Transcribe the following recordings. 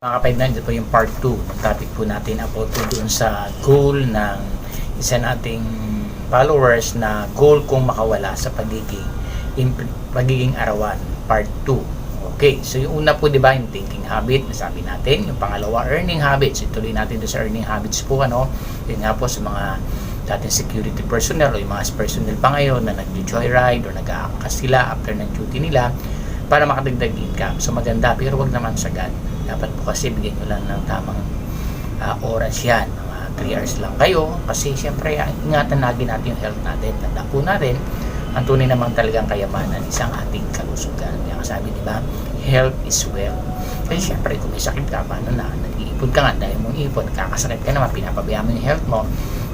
Mga kapatid, ito po yung part 2 ng topic po natin about doon sa goal ng isa nating followers na goal kong makawala sa pagiging imp- pagiging arawan part 2 okay so yung una po di ba yung thinking habit nasabi natin yung pangalawa earning habits ituloy natin doon sa earning habits po ano yun nga po sa mga dating security personnel o yung mga personnel pa ngayon na nag-joyride or nag-aakas sila after ng duty nila para makadagdag income. So maganda, pero wag naman sagad. Dapat po kasi bigyan nyo lang ng tamang ah, oras yan. Mga 3 hours lang kayo. Kasi syempre, ah, ingatan natin natin yung health natin. Tanda po natin, ang tunay namang talagang kayamanan isang ating kalusugan. Kaya sabi, di health is wealth. Kasi syempre, kung may sakit ka, paano na? Nag-iipon ka nga, dahil mong ipon, kakasakit ka naman, pinapabayaan mo yung health mo.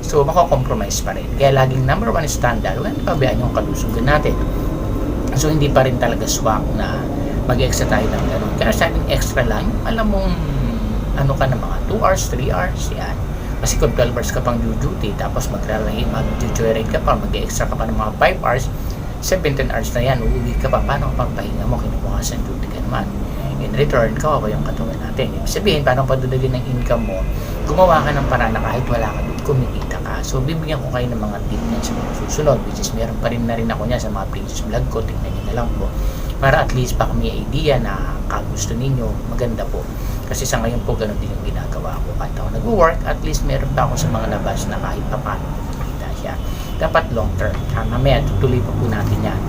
So, mako-compromise pa rin. Kaya laging number one standard, huwag pabayaan yung kalusugan natin. So hindi pa rin talaga swak na mag-extra tayo ng ganun. Kaya sabing extra lang, alam mong ano ka na mga 2 hours, 3 hours, yan. Kasi kung 12 hours ka pang due duty, tapos mag-joyride mag ka pa, mag-extra ka pa ng mga 5 hours, 17 hours na yan, uuwi ka pa, paano ka pahinga mo, kinubukasan duty ka naman. In return, kawawa yung katawan natin. Ibig sabihin, paano padudagin ng income mo, gumawa ka ng paraan na kahit wala ka doon, kumikita ka. So, bibigyan ko kayo ng mga tip niyan sa mga susunod, which is meron pa rin na rin ako niya sa mga previous vlog ko, tingnan nyo na lang po. Para at least baka may idea na kagusto ninyo, maganda po. Kasi sa ngayon po, ganun din yung ginagawa ko. Kahit ako nag-work, at least meron pa ako sa mga labas na kahit pa paano kumikita siya. Dapat long term. Ha, mamaya, tutuloy pa po natin yan.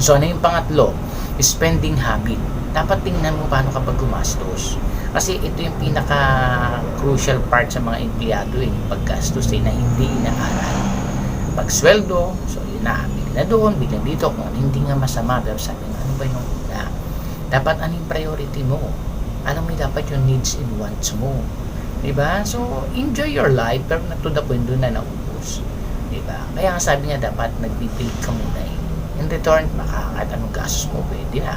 So, ano yung pangatlo? Spending habit. Dapat tingnan mo paano kapag gumastos. Kasi ito yung pinaka-crucial part sa mga empleyado eh, paggastos eh, na hindi inaaral. Pag sweldo, so yun na, bigla doon, bigla dito, kung ano, hindi nga masama, pero sabi ba yung na, dapat ano yung priority mo? Alam mo, dapat yung needs and wants mo. Diba? So, enjoy your life, pero to the point doon na naubos. Diba? Kaya nga sabi niya, dapat nagbibilig ka muna eh. In return, baka kahit anong gastos mo, pwede na.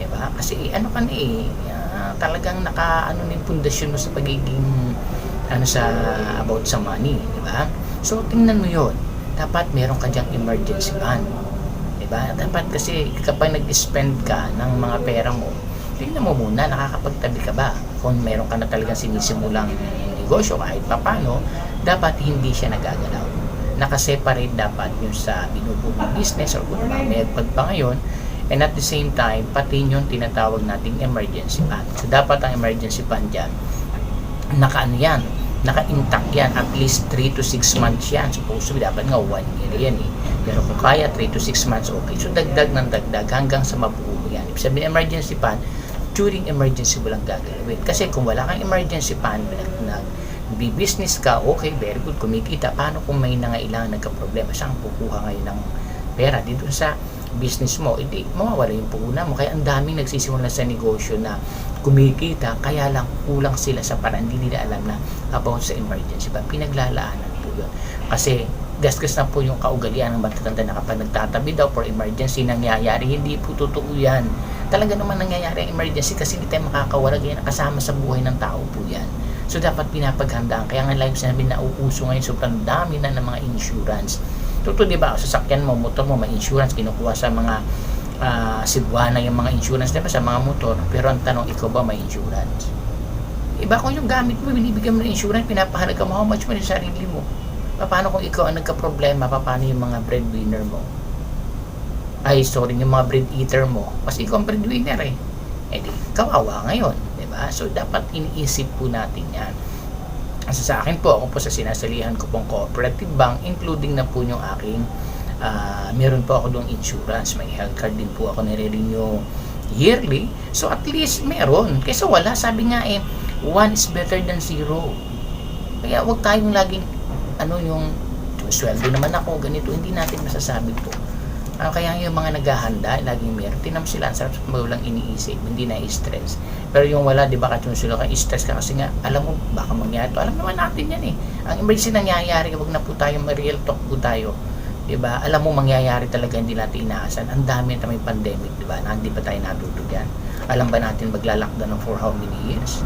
Diba? Kasi ano ka na eh, ah, talagang naka ano na yung pundasyon mo sa pagiging ano sa about sa money, di ba? So tingnan mo 'yon. Dapat meron ka diyang emergency fund. Ba? Dapat kasi kapag nag-spend ka ng mga pera mo, tingnan mo muna nakakapagtabi ka ba? Kung meron ka na talagang sinisimulang negosyo kahit papano, dapat hindi siya nagagalaw. Nakaseparate dapat yung sa binubugong business or kung may pag pa ngayon, And at the same time, pati yung tinatawag nating emergency fund. So, dapat ang emergency fund dyan, naka-ano yan, naka-intact yan, at least 3 to 6 months yan. Supposedly, dapat nga 1 year yan eh. Pero kung kaya, 3 to 6 months, okay. So, dagdag ng dagdag hanggang sa mabuo yan. Ibig sabihin, emergency fund, during emergency mo lang gagalawin. Kasi kung wala kang emergency fund, nag, business ka, okay, very good, kumikita. Paano kung may nangailangan, nagka-problema, saan kukuha ngayon ng pera dito sa business mo, hindi mawawala yung puhunan mo. Kaya ang daming nagsisimula sa negosyo na kumikita, kaya lang kulang sila sa parang hindi nila alam na about sa emergency ba. Pinaglalaanan po yun. Kasi gasgas na po yung kaugalian ng matatanda na kapag nagtatabi daw for emergency nangyayari, hindi po totoo yan. Talaga naman nangyayari ang emergency kasi hindi tayo makakawala yan kasama sa buhay ng tao po yan. So dapat pinapaghandaan. Kaya nga live sinabi na uuso ngayon sobrang dami na ng mga insurance. Totoo di ba? Sasakyan mo, motor mo, may insurance, kinukuha sa mga uh, Cebuana yung mga insurance, di ba? Sa mga motor. Pero ang tanong, ikaw ba may insurance? Iba kung yung gamit mo, binibigyan mo ng insurance, pinapahalaga mo, how much mo sa sarili mo? Paano kung ikaw ang nagka-problema, paano yung mga breadwinner mo? Ay, sorry, yung mga bread eater mo. Kasi ikaw ang breadwinner eh. Eh di, kawawa ngayon. di ba? So, dapat iniisip po natin yan. Kasi sa akin po, ako po sa sinasalihan ko pong cooperative bank, including na po yung aking, uh, meron po ako doong insurance. May health card din po ako nire-renew yearly. So at least meron. Kaysa wala, sabi nga eh, one is better than zero. Kaya wag tayong laging, ano yung, sweldo naman ako, ganito, hindi natin masasabi po. Uh, kaya yung mga naghahanda, laging meron. Tinam sila, ang sarap walang iniisip, hindi na stress. Pero yung wala, di ba, katong sila ka, stress ka kasi nga, alam mo, baka mangyari to. Alam naman natin yan eh. Ang emergency nangyayari, wag na po tayo, real talk po tayo. Di ba? Alam mo, mangyayari talaga, hindi natin inaasan. Ang dami na may pandemic, di ba? Na hindi pa tayo natutugyan. Alam ba natin maglalakda ng for how many years?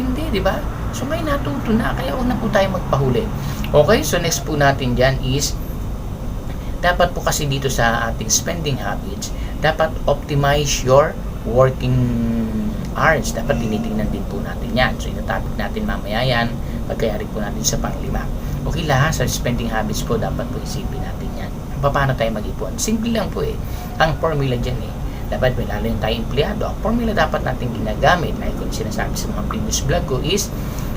Hindi, di ba? So, may natuto na. Kaya huwag na po tayo magpahuli. Okay, so next po natin dyan is dapat po kasi dito sa ating spending habits, dapat optimize your working hours. Dapat tinitingnan din po natin yan. So, yung topic natin mamaya yan, pagkayari po natin sa panglima. Okay lahat, sa spending habits po, dapat po isipin natin yan. Paano tayo mag-ipon? Simple lang po eh. Ang formula dyan eh. Dapat may lalo yung tayo empleyado. Ang formula dapat natin ginagamit, ay kung sinasabi sa mga previous vlog ko is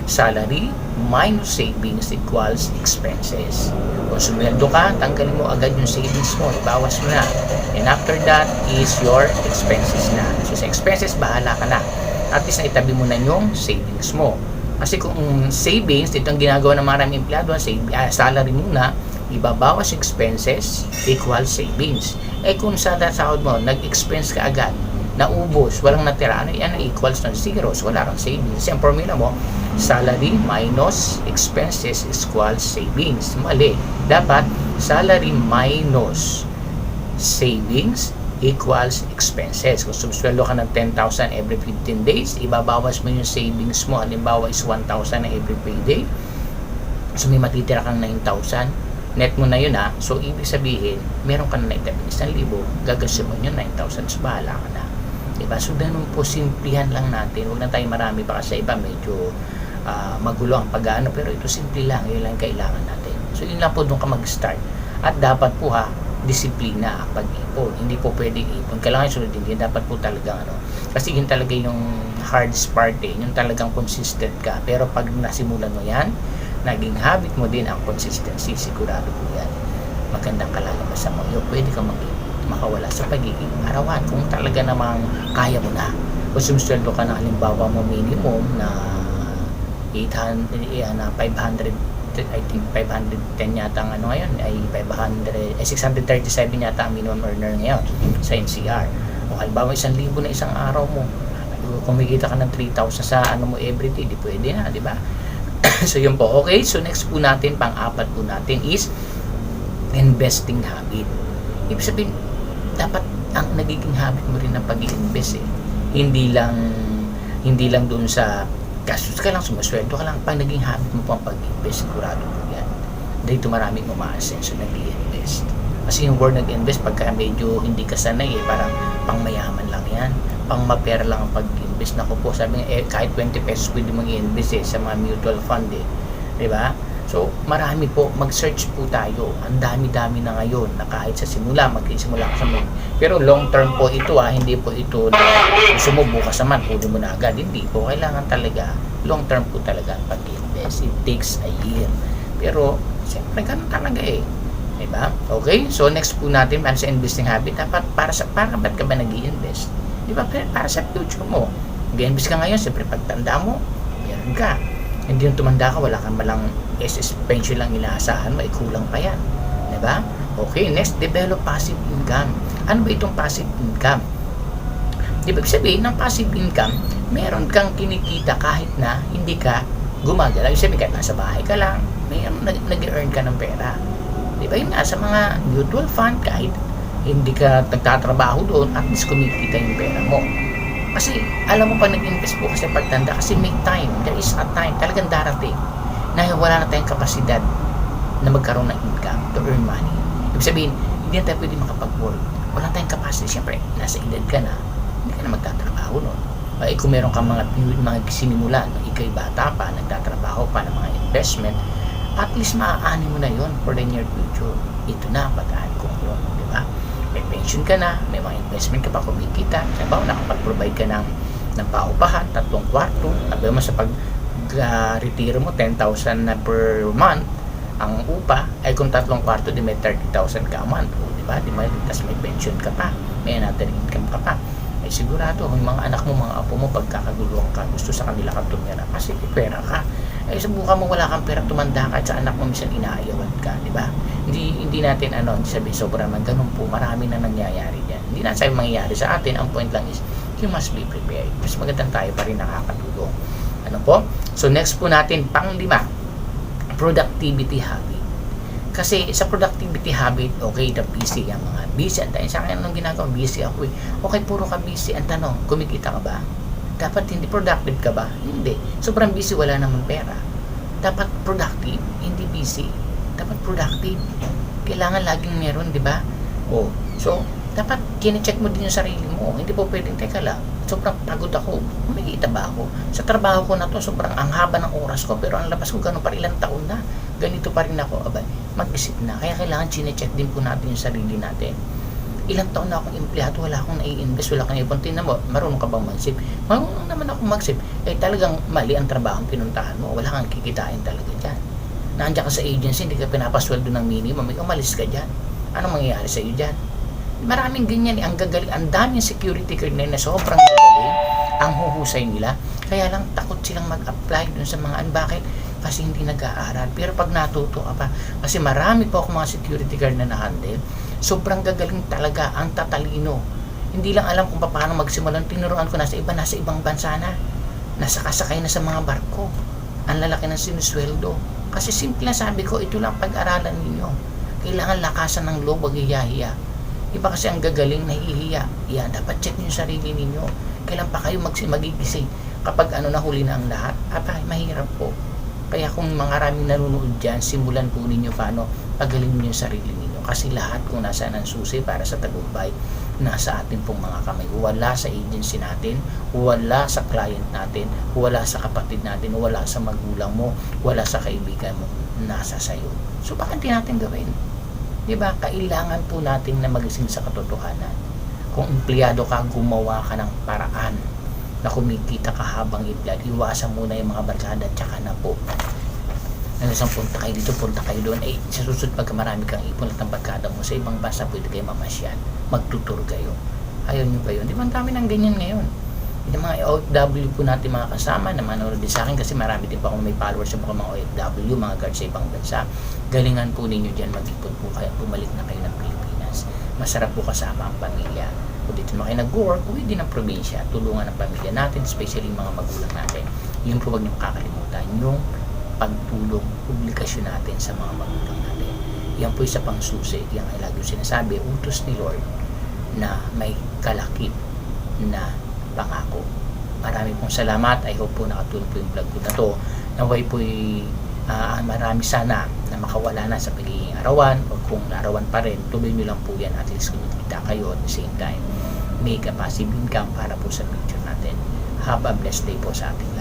salary minus savings equals expenses. Kung sumweldo ka, tanggalin mo agad yung savings mo, ibawas mo na. And after that is your expenses na. So sa expenses, bahala ka na. At least naitabi mo na yung savings mo. Kasi kung savings, ito ang ginagawa ng maraming empleyado, save, ah, salary muna, ibabawas expenses equals savings. Eh kung sa sahod mo, nag-expense ka agad, naubos, walang natira, ano yan equals ng zero. So wala kang savings. Kasi ang formula mo, salary minus expenses equals savings. Mali. Dapat salary minus savings equals expenses. Kung sumsweldo ka ng 10,000 every 15 days, ibabawas mo yung savings mo. Halimbawa is 1,000 na every payday. So may matitira kang 9,000. Net mo na yun ha. So ibig sabihin, meron ka na naitabi 1,000, gagastos mo yun 9,000. So bahala ka na. Diba? So ganun po, simplihan lang natin. Huwag na tayo marami baka sa iba medyo ah, magulo ang pag-ano. Pero ito simple lang. Yun lang kailangan natin. So yun lang po doon ka mag-start. At dapat po ha, disiplina pag-ipon. Hindi po pwedeng ipon. Kailangan sundin din. Dapat po talaga ano. Kasi yun talaga yung hardest part eh. Yung talagang consistent ka. Pero pag nasimulan mo yan, naging habit mo din ang consistency. Sigurado po yan. Magandang kalalabasan mo. Yung pwede ka mag makawala sa pagiging arawan. Kung talaga namang kaya mo na. Kung sumusweldo ka na halimbawa mo minimum na 800, eh, na 500 I think 510 yata ang ano ngayon ay 500 eh, 637 yata ang minimum earner ngayon sa NCR o halimbawa isang libo na isang araw mo kumikita ka ng 3,000 sa ano mo everyday di pwede na di ba? So yun po. Okay so next po natin pang apat po natin is investing habit. Ibig sabihin dapat ang nagiging habit mo rin ng pag-invest eh. Hindi lang hindi lang doon sa gastos ka lang, sumasweldo ka lang, pag naging habit mo po ang pag-invest, sigurado po yan. Dito maraming umaasenso nag invest Kasi yung word nag-invest, pagka medyo hindi ka sanay, eh, parang pang mayaman lang yan. Pang mapera lang ang pag-invest. Naku po, sabi nga, eh, kahit 20 pesos pwede mong i-invest eh, sa mga mutual fund eh. Di ba? So, marami po, mag-search po tayo. Ang dami-dami na ngayon na kahit sa simula, magsisimula ka sa mag... Pero long term po ito ah, hindi po ito na gusto mo bukas naman, huli mo na agad. Hindi po, kailangan talaga, long term po talaga ang pag-invest. It takes a year. Pero, siyempre, ganun talaga eh. Diba? Okay? So, next po natin, para sa investing habit, dapat para sa, para ba't ka ba nag invest Diba? Para sa future mo. Nag-invest ka ngayon, siyempre, pagtanda mo, meron ka. Hindi yung tumanda ka, wala kang malang SS pension lang inaasahan mo, ay kulang pa yan. Diba? Okay, next, develop passive income. Ano ba itong passive income? Ibig sabihin, ng passive income, meron kang kinikita kahit na hindi ka gumagalaw. Ibig sabihin, kahit nasa bahay ka lang, may nag- nag-earn ka ng pera. Di ba yun nga, sa mga mutual fund, kahit hindi ka nagtatrabaho doon, at least kumikita yung pera mo. Kasi, alam mo pa nag-invest po kasi pagtanda, kasi may time, there is a time, talagang darating, na wala na tayong kapasidad na magkaroon ng income to earn money. Ibig sabihin, hindi na tayo pwede makapag-work. Wala tayong capacity. Siyempre, nasa edad ka na, hindi ka na magtatrabaho noon. Ay, kung meron kang mga, mga sinimulan, no, ikay bata pa, nagtatrabaho pa ng mga investment, at least maaani mo na yon for the near future. Ito na, pag-aani ko yun. May pension ka na, may mga investment ka pa kumikita. Sabaw, nakapag-provide ka ng, ng paupahan, tatlong kwarto. Sabi mo sa pag uh, retiro mo, 10,000 na per month, ang upa ay kung tatlong kwarto di may 30,000 ka a month. O di ba? Di ba tapos may pension ka pa may another income ka pa. Ay sigurado yung mga anak mo mga apo mo pagkakaguluhan ka gusto sa kanila ka tumira kasi may pera ka. Ay subukan mo wala kang pera tumanda ka at sa anak mo minsan inaayawan ka di ba hindi hindi natin ano sabi sobra man ganun po marami na nangyayari diyan hindi na sabi mangyayari sa atin ang point lang is you must be prepared mas magandang tayo pa rin nakakatulong ano po so next po natin pang lima productivity habit. Kasi sa productivity habit, okay, the busy ang mga busy. Ang dahil sa akin anong ginagawa, busy ako eh. Okay, puro ka busy. Ang tanong, kumikita ka ba? Dapat hindi productive ka ba? Hindi. Sobrang busy, wala namang pera. Dapat productive, hindi busy. Productive. Kailangan laging meron, di ba? Oh, so, dapat kine-check mo din yung sarili mo. Hindi po pwedeng, teka lang, sobrang pagod ako. Kumikita ba ako? Sa trabaho ko na to, sobrang ang haba ng oras ko, pero ang labas ko ganun pa ilang taon na. Ganito pa rin ako. Aba, mag-isip na. Kaya kailangan chinecheck din po natin yung sarili natin. Ilang taon na akong empleyado, wala akong nai-invest, wala akong ipon. Tingnan mo, marunong ka bang mag-sip? Marunong naman ako mag-sip. Eh talagang mali ang trabaho ang pinuntahan mo. Wala kang kikitain talaga dyan. Nandiyan ka sa agency, hindi ka pinapasweldo ng minimum, may umalis ka dyan. Anong mangyayari sa iyo dyan? Maraming ganyan eh. Ang gagaling, ang daming security guard na na sobrang gagaling. Ang huhusay nila. Kaya lang takot silang mag-apply dun sa mga an. Bakit? Kasi hindi nag-aaral. Pero pag natuto ka pa, kasi marami po ako mga security guard na na-handle, sobrang gagaling talaga, ang tatalino. Hindi lang alam kung paano magsimulan. Tinuruan ko nasa iba, nasa ibang bansa na. Nasa kasakay na sa mga barko. Ang lalaki ng sinusweldo. Kasi simple sabi ko, ito lang pag-aralan ninyo. Kailangan lakasan ng loob, wag hiya-hiya. Iba kasi ang gagaling, nahihiya. Yan, dapat check niyo sarili ninyo. Kailan pa kayo mag magigising kapag ano nahuli na ang lahat? Aba, mahirap po. Kaya kung maraming nanonood dyan, simulan po ninyo paano pagaling niyo sarili ninyo. Kasi lahat kung nasaan ang susi para sa tagumpay, nasa atin pong mga kamay. Wala sa agency natin, wala sa client natin, wala sa kapatid natin, wala sa magulang mo, wala sa kaibigan mo, nasa sayo. So bakit di natin gawin? Di ba? Kailangan po natin na magising sa katotohanan. Kung empleyado ka, gumawa ka ng paraan na kumikita ka habang empleyado. Iwasan muna yung mga barkada, tsaka na po. Nang isang punta kayo dito, punta kayo doon. Eh, sa susunod pagka marami kang ipon at ang barkada mo, sa ibang bansa pwede kayo mamasyal. Magtutur kayo. Ayaw nyo ba yun? Di ba ang dami ng ganyan ngayon? Yung mga OFW po natin mga kasama na manonood din sa akin kasi marami din po akong may followers sa mga OFW, mga guards sa ibang bansa. Galingan po ninyo dyan, mag-ipon po kayo, bumalik na kayo ng Pilipinas. Masarap po kasama ang pamilya. Kung dito naman kayo nag-work, uwi din ng probinsya, tulungan ang pamilya natin, especially mga magulang natin. Yun po wag niyo kakalimutan, yung pagtulong, obligasyon natin sa mga magulang natin. Yan po isa pang susi, yan ay lagi sinasabi, utos ni Lord na may kalakip na pangako. Marami pong salamat. I hope po nakatulong po yung vlog ko na to. Naway po uh, marami sana na makawala na sa pagiging arawan o kung arawan pa rin, tuloy nyo lang po yan at least kumikita kayo at the same time make a passive income para po sa future natin. Have a blessed day po sa ating.